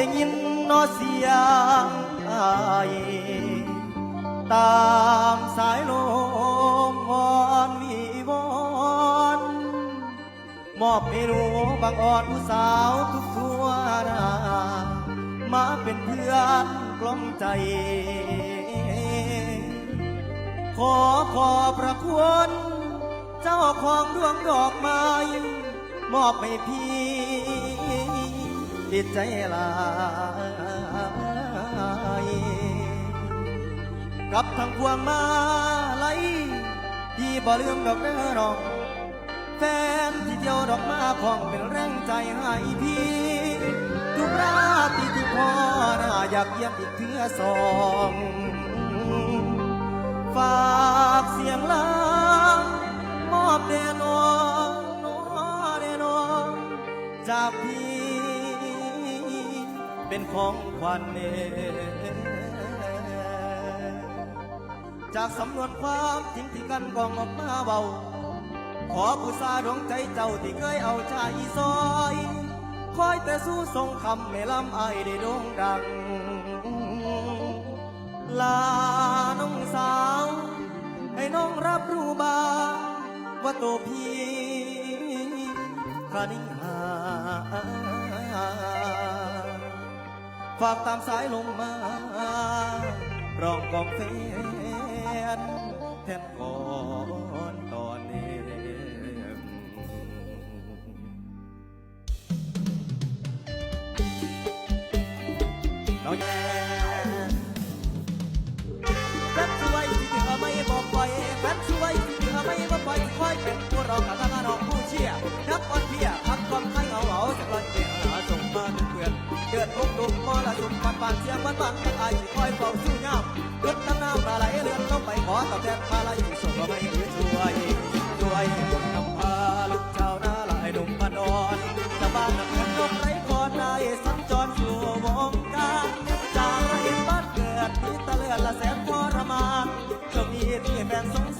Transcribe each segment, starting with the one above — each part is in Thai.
ได้ยินนอเสียงอายตามสายลมวอนวีวอนมอบให้หนูบางอ่อนผู้สาวทุกทั่วนามาเป็นเพื่อนกล่อมใจ ขอขอบพระคุณเจ้าของดวงดอกไม้มอบให้พี่ ติดใจลายกับทางพวงมาลัยที่บ่ลืมดอกเด้อน้อง แฟนที่เดียวดอกมาพองเป็นแรงใจให้พี่ทุกราตรีที่พ่อน่าอยากเยี่ยมอีกเทื่อสองฝากเสียงลามอบเดนองน้อเดนองจากพี่ เป็นของขวัญเนจากสำนวนความจริงที่กันกองออกมาเบา ขอผู้สาดวงใจเจ้าที่เคยเอาใจซอย คอยแต่สู้ทรงคำไม่ลำอายได้โด่งดัง ลาน้องสาว ให้น้องรับรู้บ้างว่าตัวพี่คานิ่งหา ฝากตามสายลมมา ร้องกองเฟนแทนก่อนตอนนี้น้องแย่ ปันปันเสียงปันปันอายที่คอยเฝ้าสู้ยามเกิดน้ำน้ำตาไหลเลือนลงไปขอตอบแทนมาลัยที่ส่งมาไม่หรือช่วยช่วยคนนำพาลูกชาวนาหลายหนุ่มบ้านอ่อนชาวบ้านนักเงินนกไร้ก่อนได้สัญจรสู่วงการจากไรบ้านเกิดที่ตะเลือนละแสนทรมานโชคดีที่แฟนสงส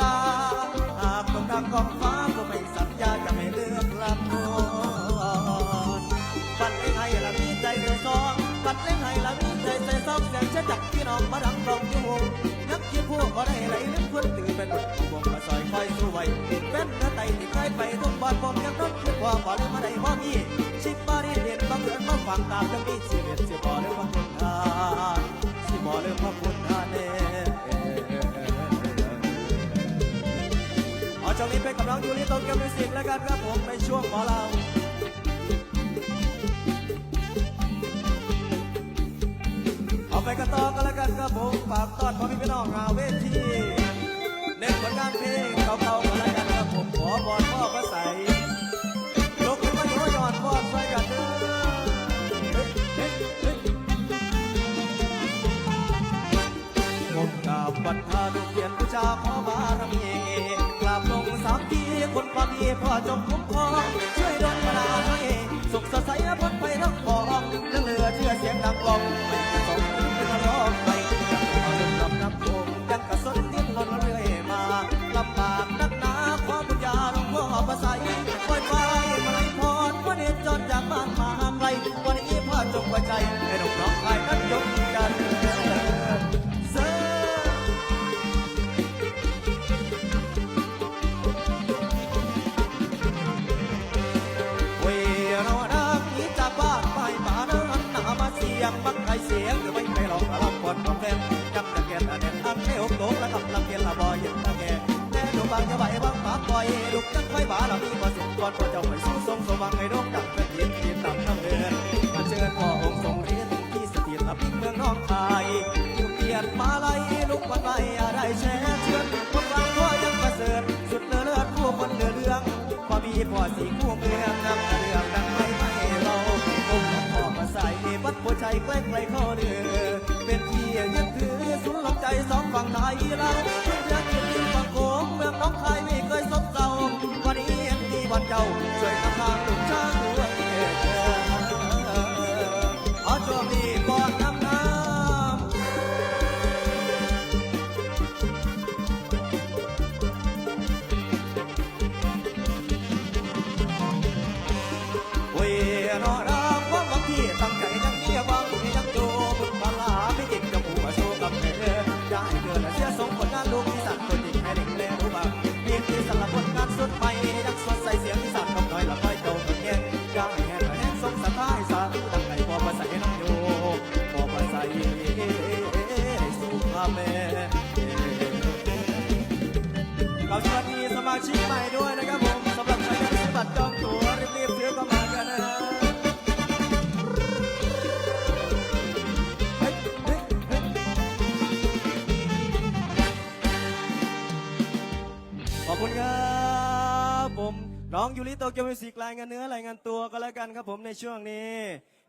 ตา หากต้องดังกองฟ้าก็ไม่สัญญาจะไม่เลือกลำนวนปัดเล่นให้ละมีใจเดือดซองปัดเล่นให้ละมีใจใส่ซองเสียงเช็ดจากพี่น้องมาดังกองอยู่นักคิดผู้ก็ได้ไหลนึกคนตื่นเป็นผู้บงมาซอยคอยสู้ไว้เป็นเนื้อไตที่ใครไปทุกบ้านผมยังต้องคิดว่าบ่ได้มาได้บ่มีชิบบารีเด็ดบังเอิญมาฟังตามจังมีสิเด็ดสิบ่เรื่องพระคุณทานสิบ่เรื่องพระคุณ วงนี้เป็นกำลังอยู่ที่โตเกียวมิวสิกแล้วกันครับผมในช่วงหมอลำเอาไปกันต่อกันแล้วกันครับผมฝากตอนพ่อพี่พี่น้องงาเวทีเน้นผลงานเพลงเก่าๆกันแล้วกันครับผมขอบอลพ่อพระใสยกขึ้นมาอยู่ยอดพ่อใส่กันเด้อเฮ้ยเฮ้ยเฮ้ยงมกราบวัดท่าดูเปลี่ยนบูชาขอบารมี พ่อจงคุ้มครองช่วยดลบันดาลให้สุขสดใสพ้นไปทั้งปองเรื่องเหลือเชื่อเสียงดังกองไม่สมเป็นร้องไปยังเอาลงลำน้ำโขงยังกระสนดิ้นรนเรื่อยมาลำบากนักหนาขอบุญญาหลวงพ่อพระใสปล่อยไฟมาไล่พรวันนี้จนจากบ้านมาห่างไกลวันนี้พ่อจงไว้ใจให้ดอกน้องชายนั้นยก ยงบังไกเสียงหรือไม่ไปหลอกลำกดของแฟนจำตะเกียนตะเด็นอันเอวโตและกำลังเกียนละบอยเห็นตะแกแม่ดูบางจะไหวบางปากปล่อยลูกจังไฟบาละมีบ่เสร็จก่อนพอเจ้าไปสู้ทรงสว่างให้ดงดังเป็นยินยินตามน้ำเดินมาเชิญพ่อองค์ทรงเรียนที่สถิตละพิเมืองน้องคายอยู่เกียรติมาลัยลูกวันใหม่อะไรแช่เชิญคนฟังพ่อยังประเสริฐสุดเลิศผู้คนเดือดเรื่องพอมีพ่อสีคู่เมืองนำเรื่อง วัดปัวใจใกล้ใกล้ข้อเดือเป็นที่ยึดถือสุนลำใจสองฝั่งไทยเราเพื่อนกินดินฝั่งโขงเมืองน้องคายไม่เคยซบเซาวันนี้ยังมีวันเจ้าช่วยนทาง ชิกใหม่ด้วยนะครับผมสำหรับใครที่ซื้อบัตรจองตั๋วรีบๆซื้อเข้ามากันนะฮะขอบคุณครับผมน้องยูริโตเกียวมิวสิกรายงานเนื้อรายงานตัวก็แล้วกันครับผมในช่วงนี้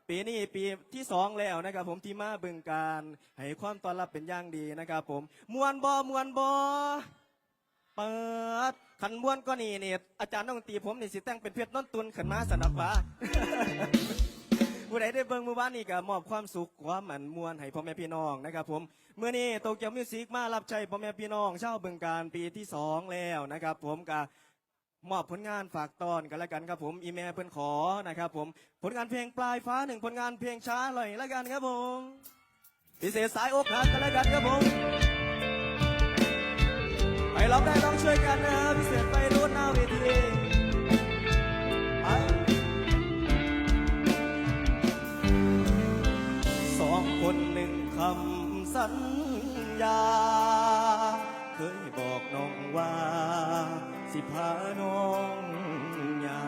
ปีนี้ปีที่สองแล้วนะครับผมที่มาบึงการให้ความต้อนรับเป็นอย่างดีนะครับผมมวนบอมวนบอเปิด ขันม้วนก็นี่นี่อาจารย์ต้องตีผมนี่สิแต่งเป็นเพชรน้นตุนขันมาสนับฟ้าผู้ใดได้เบิ่งมือบ้านนี่ก็มอบความสุขความหมันมวนให้พ่อแม่พี่น้องนะครับผมเมื่อนี้โตเกียวมิวสิกมารับใช้พ่อแม่พี่น้องชาวบึงการปีที่สองแล้วนะครับผมก็มอบผลงานฝากตอนกันแล้วกันครับผมอีเมลเพิ่นขอนะครับผมผลงานเพลงปลายฟ้าหนึ่งผลงานเพลงช้าหน่อยแล้วกันครับผมพิเศษสายอกหักกันแล้วกันครับผม ไปร้องได้ร้องช่วยกันนะพิเศษไปรุ่นหน้าเวทีสองคนหนึ่งคำสัญญา เคยบอกน้องว่า สิพาน้องยา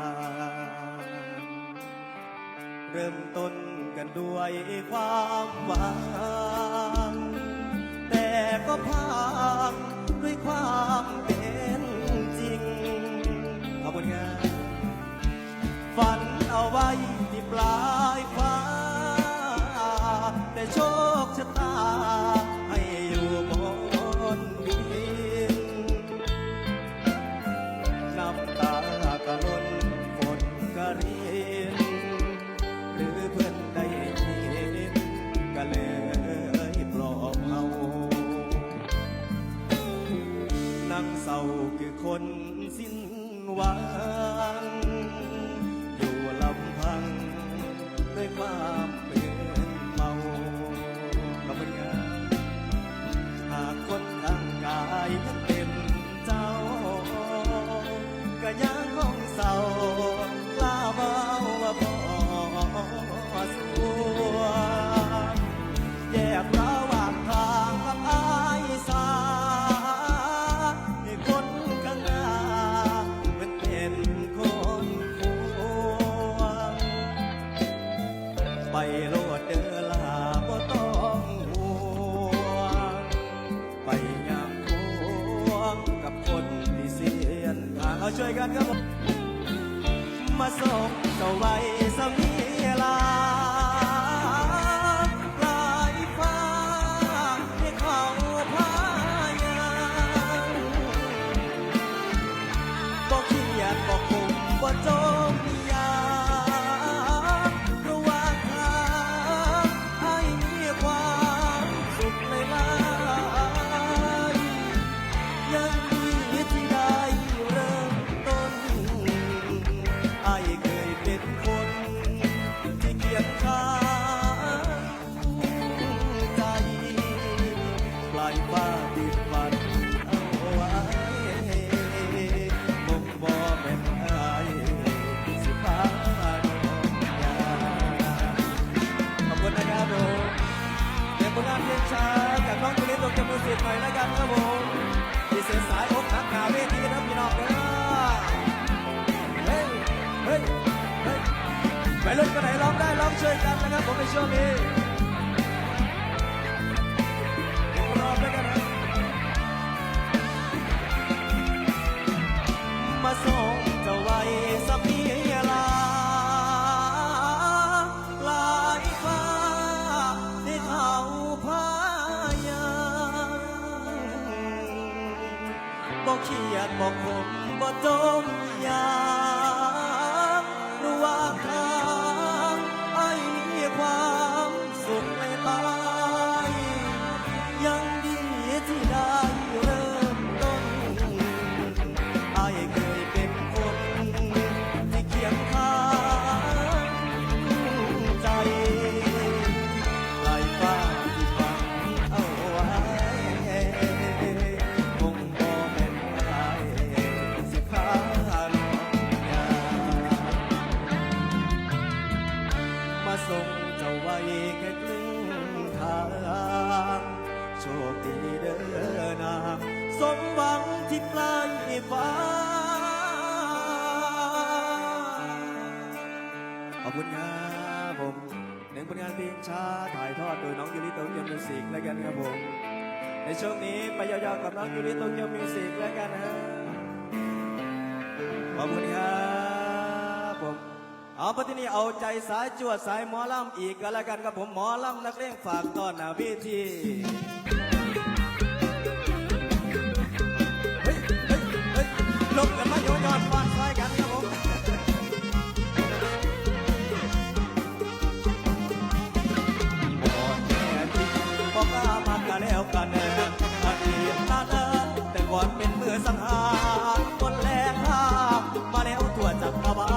เริ่มต้นกันด้วยความหวัง แต่ก็พัง ด้วยความเป็นจริง ขอบคุณครับฝันเอาไว้ที่ปลายฟ้า ช่วยกันนะครับผมในช่วงนี้ กับน้องยูริโตเกียวมิวสิกแล้วกันนะขอบคุณครับผมเอาปฏินี้เอาใจสายจวดสายหมอลำอีกก็แล้วกันครับผมหมอลำนักเล่งฝากต้อนหน้าวิธี เป็นมือสังหารคนแรกข้ามาแล้วตัวจักรวาล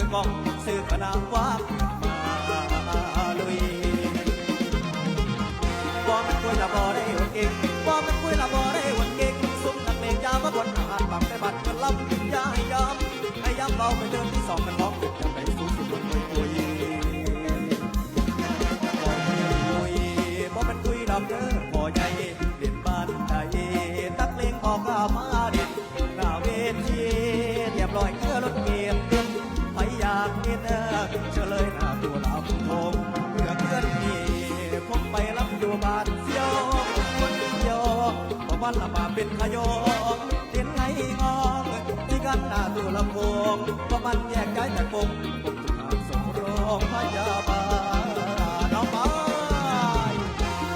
คือกองสื่อขนามว่าลุยบอมันคุยละบอได้หวนเก่งบอมันคุยละบอได้หวนเก่งซุ้มนักเลงยามาบนอาหารบังไปบัดกันลำยาให้ยอมให้ยำเบาไปเดินที่สองกันร้องติดกันไปสู้สุดคุยคุยบอกไม่ลุยบ่มันคุยดำเด้อบ่ใหญ่เล่นบ้านใดตักเลงออกข้ามา ขยองเห็นไงงองที่กันหน้าตัวลำวงบ่มันแยกย้ายจากปมผมทุกทางส่งโรงพยาบาลน้องบอย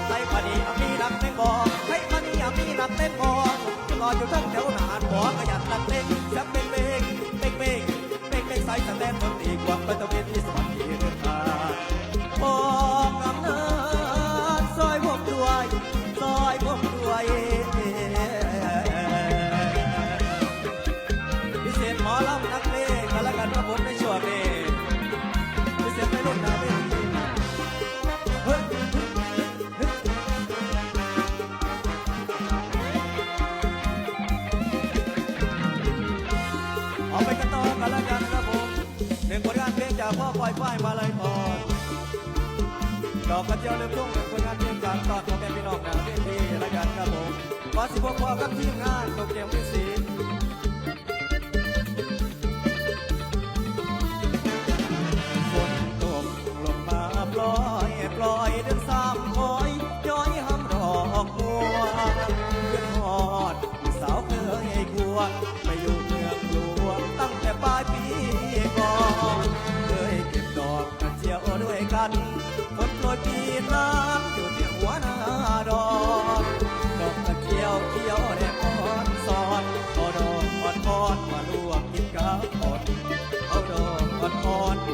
ไอ้ปานีอามีนักเล่นบอลไอ้ปานีอามีนักเล่นบอลรออยู่ทั้งแถวนานบอขยันนักเล่นจะเป็นเบงเบงเบงเบงเบงใส่แตนบนตีกว่าไปตะเวนที่สว จากพ่อปล่อยฝ้ายมาเลยก่อนดอกกระเจียวเริ่มทุ่งเป็นคนงานเพลงจากตอนของแม่พี่น้องนะเพียงดีแล้วกันครับผมขอสิบพวกพ่อกับทีมงานตกเกมวิสี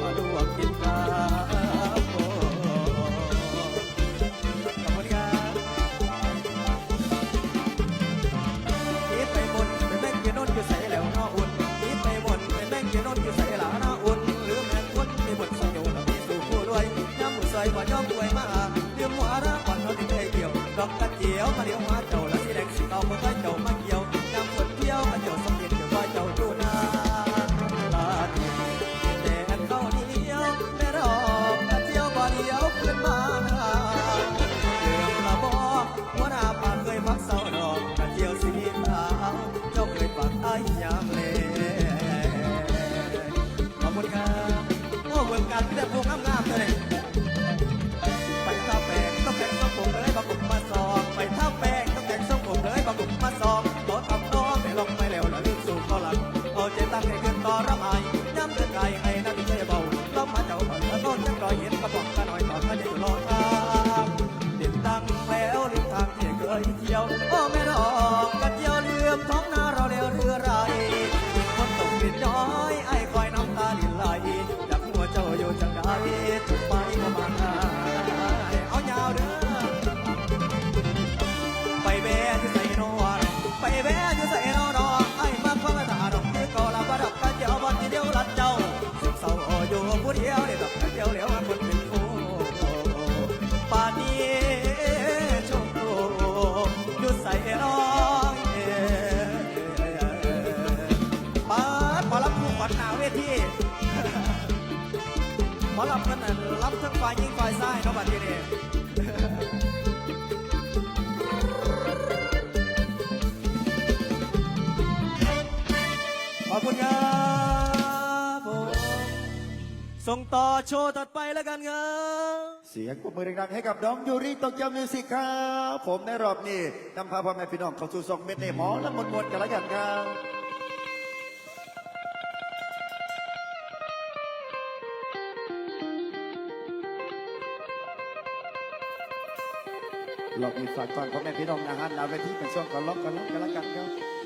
มาลวกกินกับอ่อนขอบคุณครับคิดไปบนไปแม่งเกียนนอยู่ใส่แล้วน้าอุ่นคิดไปบนไปแม่งเกียนนอยู่ใส่แล้วน้าอุ่นหรือแม่งคนไปบนสยองแล้วมีสู่ผู้รวยย้ำมือใส่บ่ยอมรวยมาเรื่องหัวรักก่อนเขาถึงได้เกี่ยวดอกกระเจียวมาเดี๋ยวมาเจ้าแล้วสีแดงสีเทาเมื่อ เมืองกันแต่พวกงามๆเลย รับทั้งฝ่ายยิงฝ่ายซ้ายเนาะบัดนี้นี่ขอบคุณครับผมส่งต่อโชว์ตัดไปแล้วกันครับเสียงปรบมือดังๆให้กับน้องยูริโตเกียวมิวสิกครับ ผมในรอบนี้นำพาพ่อแม่พี่น้องเข้าสู่สองเม็ดในหมอและมนๆกันแล้วกันครับ รอกมีฝากก่อนพ่อแม่พี่น้องนะฮะนาเวทีเป็นช่วงก่อนล็อกกันล็อกกันแล้วกันครับ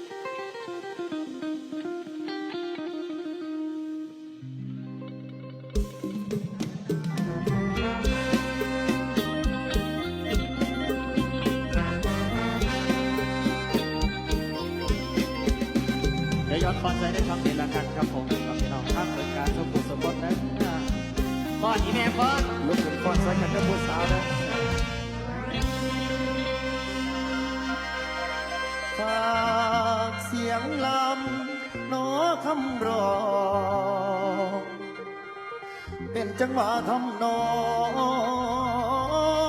เป็นจังหวะทำนอ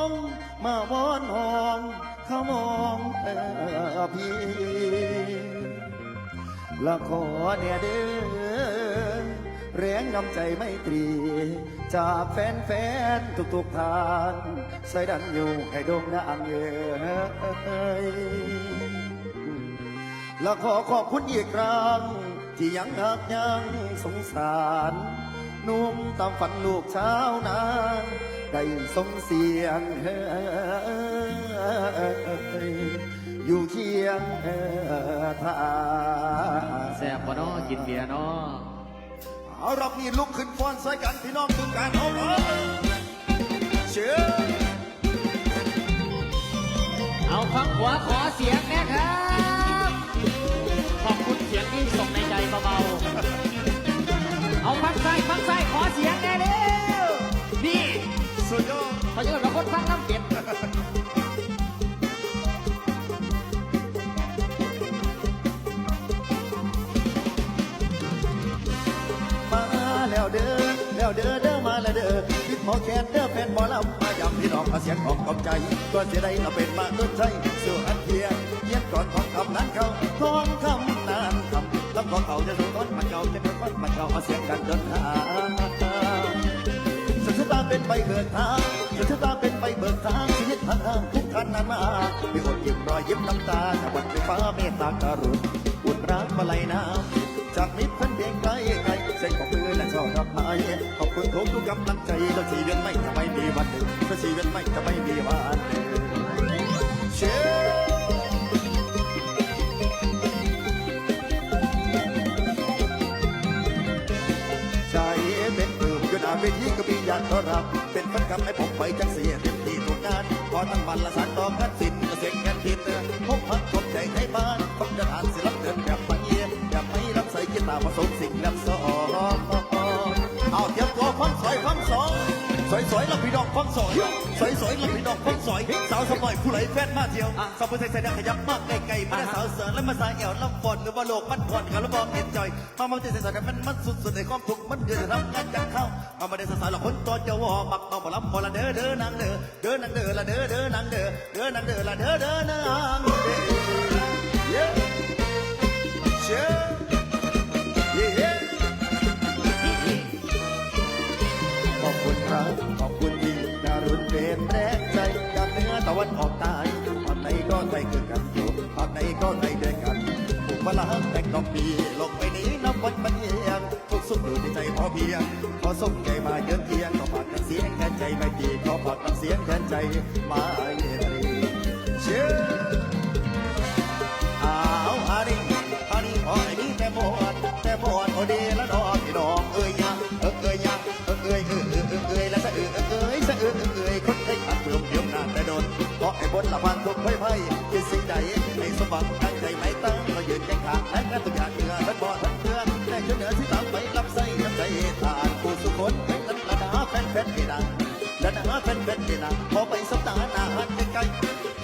งมาวอนหองเขามองเออพี่ละขอเนี่ยเด้อแรงนำใจไม่ตรี จากแฟนๆทุกๆทาง ใส่ดันอยู่ให้โด่งดังเอ้ยและขอขอบคุณอีกครั้ง ที่ยังหักยังสงสาร นุ่มตามฝันลูกเช้านานได้ส่งเสียงเฮ้ยอยู่เคียงทางแซ่บบ่เนาะกินเบียร์เนาะเอารอบนี้ลุกขึ้นฟ้อนใส่กันพี่น้องทุกการเอาเลยเชื่อเอาฟังหัวขอเสียงนะครับ ขอบคุณเสียงที่ส่งในใจเบาๆ อาฟังซ้ฟังซ้ขอเสียงแน่เร็วนี่สุดยอดเขาเยอะกับคนฟังน้ำเป็ดมาแล้วเด้อแล้วเด้อเด้อมาแล้วเด้อพิดหมอแคนเด้อแฟนหมอลำมาย้ำพี่น้องมาเสียงของกำใจก็เสียได้เราเป็นมาต้นใจสู่อันเทียเยียนก่อนของคำนั้นเขาทองคำำลำของเขาจะสูงต้นมันเก่าจะเป็นต้นมันเก่ามาเสียงกันเดินทาสัญชาตาเป็นใบเบิกทางสัญชาตาเป็นใบเบิกทางชีวิตทางทางทุกขันนานามีอดยิ้มรอยยิ้มน้ำตาจากวันไฟฟ้าเมตตาการุณอุดรักมาลัยน้ำจากมิตรพันเพียงไกลไกลเส้นของมือและชอบรับไม้ขอบคุณทุกทุกกำลังใจเราชีวิตไม่จะไม่มีวันหนึ่งเราชีวิตไม่จะไม่มีวันหนึ่งเชื่อ เวทีก็มีอยากต้อนรับ เป็นพันกับให้ผมไปจังเสียเต็มที่ทุกงานพอตั้งมันละสานต่อกันสินเสียงแกันทินพบพักคนใจให้บ้านฟังจะอ่านศิลปเดินแบบมาเยี่ยมแบบไม่รับใส่กีตาร์ผสมสิ่งแบบสองเอาเตรียมตัวฟังสอยฟังสอง สอยสอยแล้วพี่น้องฟังสอยสอยสอยแล้วพี่น้องฟังสอยสาวสมัยผู้ไหลแฟนมาเที่ยวสาวผู้ใส่ใส่ดังขยับมากไกลๆมาได้สาวเสือแล้วมาสายเอวลำฟอนหรือว่าโลกมันผ่อนกันแล้วบอกเอ็นจอยมามาใจใส่ใส่มันมันสุดๆในความทุกข์มันเดือดร้อนงานกันเข้าเอามาได้สายหลอกคนตัวเจ้าวอมักเอามาลำพอละเด้อเด้อนางเด้อเด้อนางเด้อละเด้อเด้อนางเด้อเด้อนางเด้อละเด้อเด้อนางเด้อเนแรงใจจากเหนือตะวันออกใต้ภาคไหนก็ไทยคือกันอยู่ภาคไหนก็ไทยด้วยกันผูกพลังแต่งดอกปีลงไปนี้นับวันมันเอียงทุกสุขอยู่ในใจพอเพียง ขอส่งใจมาเยือนเยียงขอฝากกันเสียงแทนใจไม่ดีขอฝากกันเสียงแทนใจมาเยียนเชื่ออ้าวฮานี่ฮานี่พอไอ้นี่แต่บอดแต่บอดโอเดละดอก นาะไอพุนละพันทุกไพ่ไพ่คินสิ่งใดในสมหวังตั้งใจไม่ตั้งก็ยืนแข่งขาและกระตุกยาเหนือและบ่อทั้งเพื่อนแต่ช่วเหนือที่ตามไปรับใส่น้ำใจทานผู้สุขคนให้นั้นระนาแฟนแฟนนี่นะละนาแฟนแฟนนี่นะขอไปสัปดาห์หน้าหันใกล้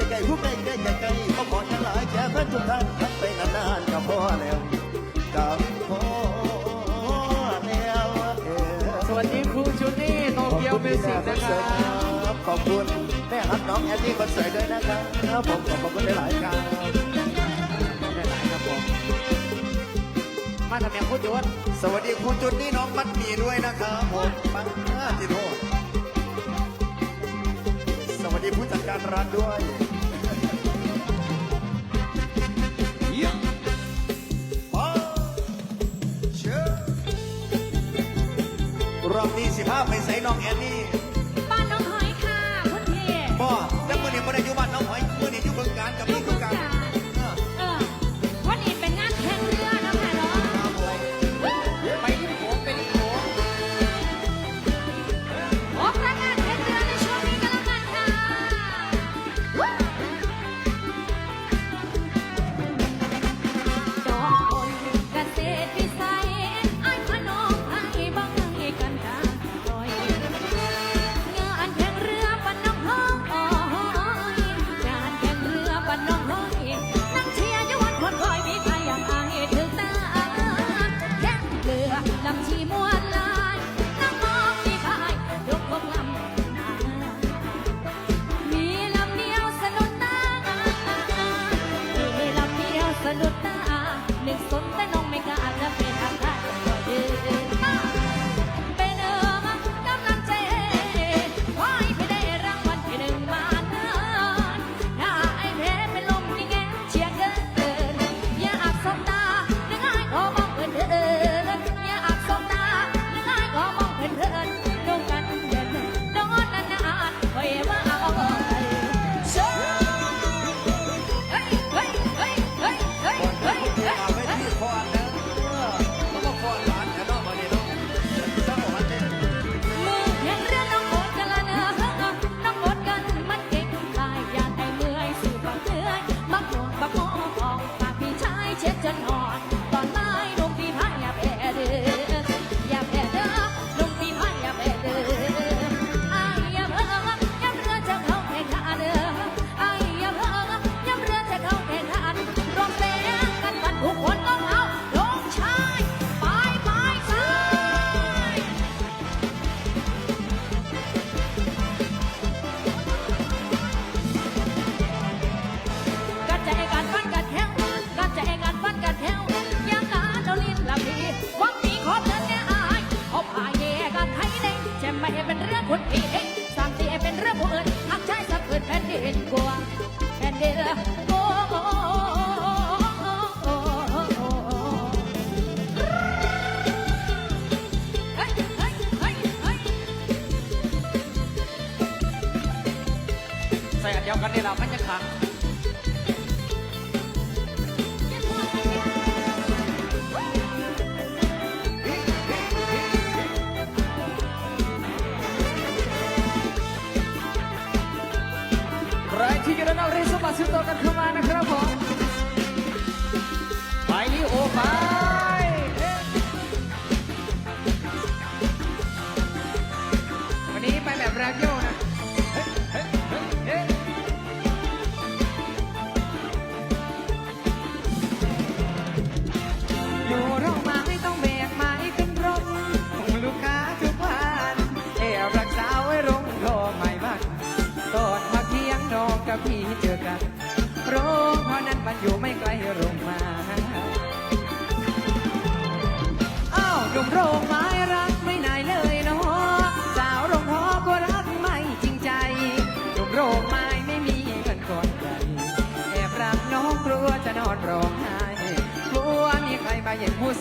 ใกลผู้ใกล้ใกล้ใกล้ขอขอทั้งหลายแค่แฟนทุกท่านทั้งไปนานๆก็พอแล้วกับพอแล้วสวัสดีครูจูนี่โตเกียวเมิวสิกนะครับขอบคุณ น้องแอนดี้คนสวยด้วยนะครับครับผมขอบคุณหลายครับได้หลายครับผมมาทำอย่คุณจุนสวัสดีคุณจุนนี่น้องมัดมีด้วยนะครับผมปังห้าทีโทษสวัสดีผู้จัดการร้านด้วยรอบนี้สิภาพไปใส่น้องแอนนี่ แล้วมื่อนี้ม่ได้ยู่บ้นน้องหอย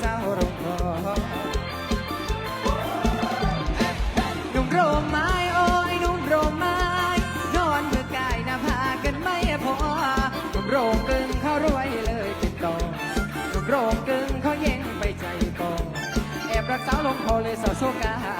สาวรอนุ่มโรมไม้โอ้ยหนุ่มโรมไม้นอนเมื่อกายน้าพากันไม่พอนุ่มโรมกึ่งเขารวยเลยติดต่องนุ่มโรมกึ่งเขาเย็นไปใจกองแอบรักสาวลงพอเลยสาวโซกา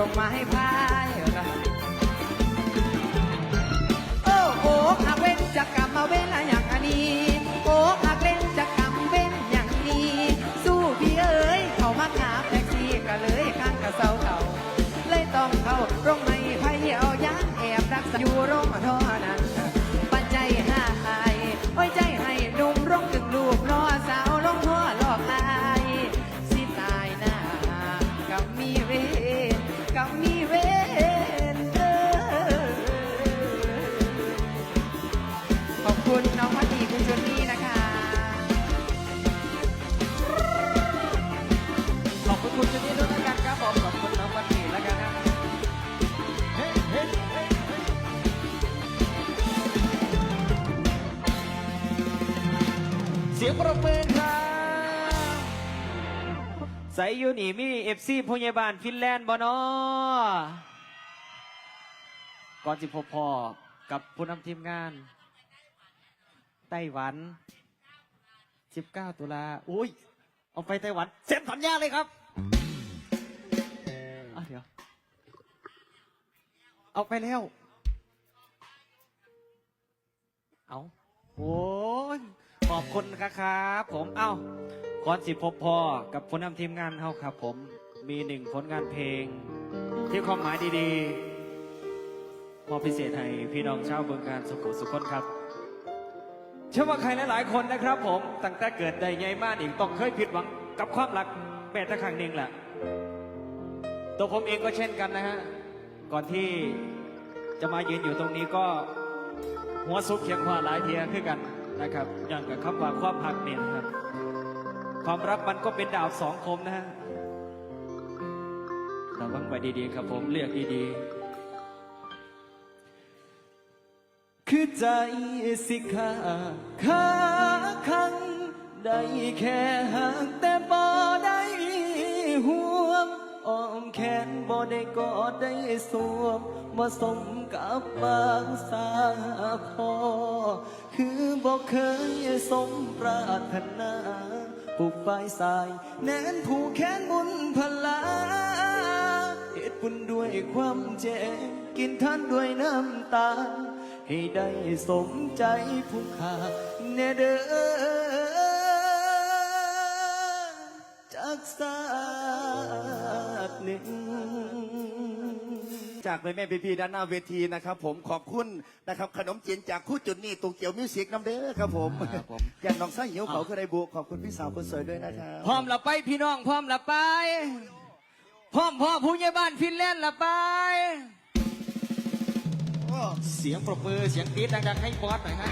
ร่มไม้พายโอ้โหอาเวนจะกลับมาเวลาอย่างอันนี้ อยู่นี่มีเอฟซีพยาบาลฟินแลนด์บ่นอก่อนสิพบพอกับผู้นำทีมงาน ไต้หวัน 19 ตุลาอุ้ย เอาไปไต้หวัน เซ็นสัญญาเลยครับอะเดี๋ยว เอาไปแล้ว เอาโอ้ยขอบคุณครับ ผม เอ้า ขอนสิพบพอกับผู้นำทีมงานเขาครับ ผมมีหนึ่งผลงานเพลง ที่ความหมายดีๆมอบพิเศษให้พี่น้องชาวเบืองการสุขุสุขคนครับ เชื่อว่าใครหลายๆคนนะครับ ผมตั้งแต่เกิดได้ใหญ่มากอีกต้องเคยผิดหวังกับความรักแม้แต่ครั้งหนึ่งแหละตัวผมเองก็เช่นกันนะฮะก่อนที่จะมายืนอยู่ตรงนี้ก็หัวซุกเคียงขวาหลายเทียขึ้นกันนะครับอย่างกับคำว่าความหักเนี่ยนะครับ ความรักมันก็เป็นดาบสองคมนะฮะระวังไว้ดีๆครับผมเลือกดีๆ คือใจสิขาขาคังได้แค่ห่างแต่บ่ได้ห่วงอ้อมแขนบ่ได้กอดได้สวมมาสมกับบางสาคอ คือบ่เคยสมปรารถนา ผูกไฟสาย แน่นผูกแขนบุญพลาเหตุบุญด้วยความเจ็บกินท่านด้วยน้ำตา ให้ได้สมใจผู้ขาแน่เด้อจากสาสตร์หนึ่ง จากแม่แม่พี่ๆด้านหน้าเวทีนะครับ ผมขอบคุณนะครับขนมจีนจากคู่จุดนี่ตูเกียวมิวสิกน้ำเด้อครับผมครับผมยันน้องไส้หิวเขาคือได้บุขอบคุณพี่สาวคนสวยด้วยนะครับพร้อมละไปพี่น้องพร้อมละไป พร้อมพ่อผู้ใหญ่บ้านฟินแลนด์ละไป เสียงปรบมือเสียงกรี๊ดดังๆให้บอสหน่อยฮะ